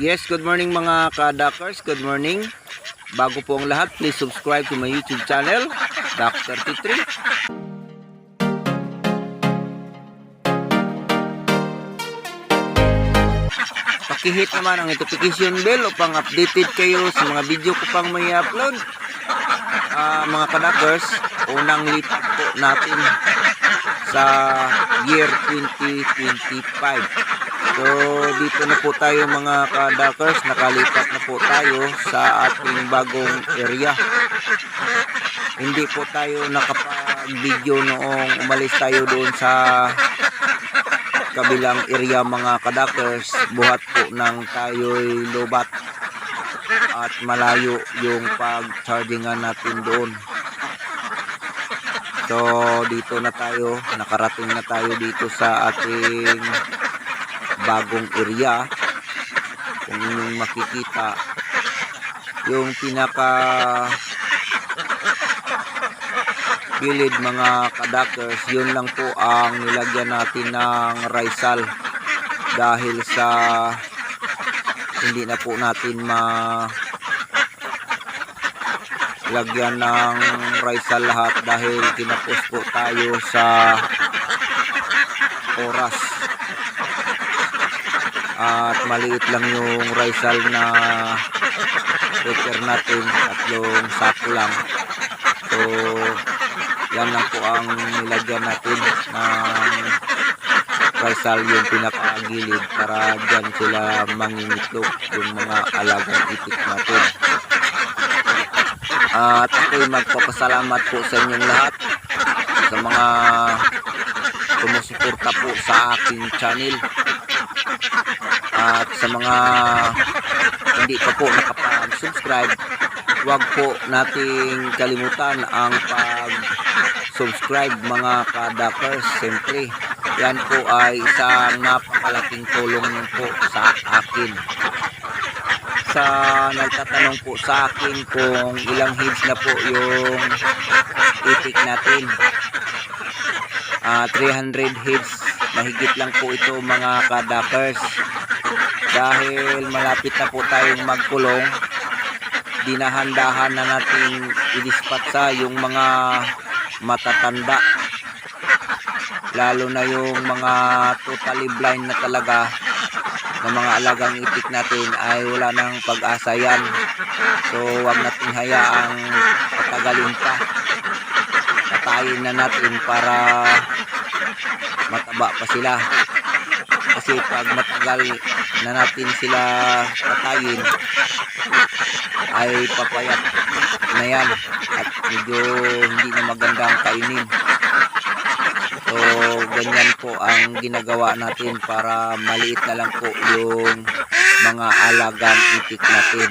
Yes, good morning mga ka-Duckers. Good morning. Bago po ang lahat, please subscribe to my YouTube channel, Duck33. Pakihit naman ang notification bell upang updated kayo sa mga video ko pang may upload. Ah, mga ka-Duckers, unang lipat po natin sa year 2025. So dito na po tayo mga ka-duckers, nakalipat na po tayo sa ating bagong area. Hindi po tayo nakapag-video noong umalis tayo doon sa kabilang area mga ka-duckers. Buhat po nang tayo'y lobat at malayo yung pag-chargingan natin doon. So dito na tayo, nakarating na tayo dito sa ating bagong area. Kung inyong makikita yung pinaka gilid mga kadakers yun lang po ang nilagyan natin ng raisal dahil sa hindi na po natin ma lagyan ng raisal lahat dahil kinapos po tayo sa oras at maliit lang yung raisal na repair natin tatlong sako lang. So yan lang po ang nilagyan natin ng raisal yung pinakagilid para dyan sila mangingitlog yung mga alagang itik natin. At ako'y magpapasalamat po sa inyong lahat sa mga sumusuporta po sa aking channel at sa mga hindi pa po nakapag-subscribe huwag po nating kalimutan ang pag-subscribe mga kadakers siyempre yan po ay isang napakalaking tulong po sa akin. Sa nagtatanong po sa akin kung ilang heads na po yung itik natin. Ah, 300 heads mahigit lang po ito mga kadakers dahil malapit na po tayong magkulong dinahandahan na natin idispatsa yung mga matatanda. Lalo na yung mga totally blind na talaga ng mga alagang itik natin ay wala nang pag-asa yan. So wag nating hayaang patagalin pa. Patayin na natin para mataba pa sila. Kasi pag matagal na natin sila patayin ay papayat na yan. At medyo hindi na magandang kainin. So ganyan po ang ginagawa natin para maliit na lang po yung mga alagang itik natin.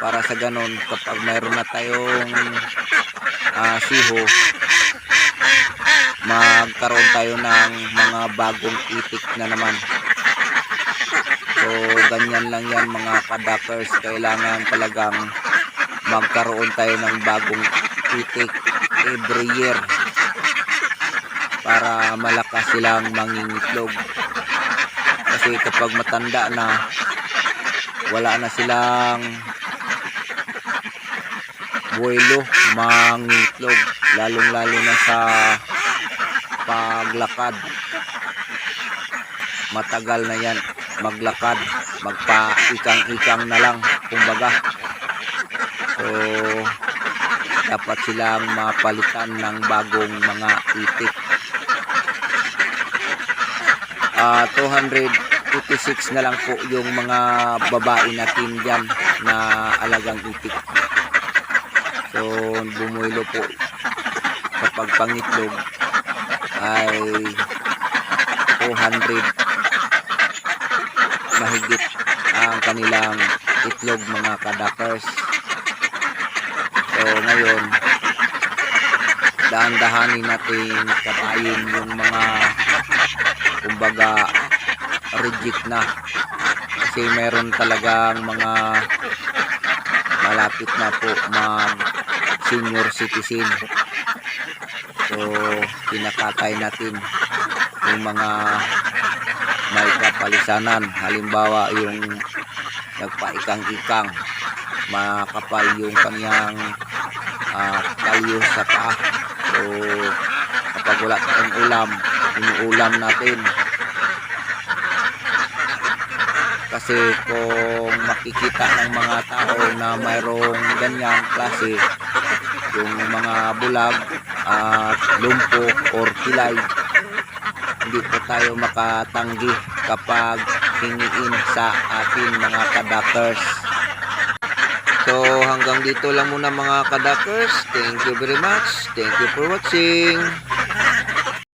Para sa ganon kapag mayroon na tayong ah, siho magkaroon tayo ng mga bagong itik na naman. So ganyan lang yan mga kadakers kailangan talagang magkaroon tayo ng bagong itik every year para malakas silang mangingitlog. Kasi kapag matanda na wala na silang buwelo mangitlog lalong lalo na sa paglakad matagal na yan. Maglakad. Magpa ikang ikang na lang kumbaga. So dapat silang mapalitan ng bagong mga itik. Ah 256 na lang po yung mga babae natin dyan na alagang itik. So bumuelo po kapag pangitlog ay 200 mahigit ang kanilang itlog mga kadakers. So ngayon dahan-dahanin natin katayin yung mga kumbaga reject na. Kasi meron talagang mga malapit na po mag senior citizen. So pinakatay natin yung mga may kapalisanan. Halimbawa, yung nagpaikang-ikang, makapal yung kanyang ah, kalyo sa paa. So, kapag wala tayong ulam, inuulam natin. Kasi kung makikita ng mga tao na mayroong ganyang klase, yung mga bulag at lumpo or kilay, hindi po tayo makatanggi kapag hingiin sa ating mga kadakers. So hanggang dito lang muna mga kadakers. Thank you very much. Thank you for watching.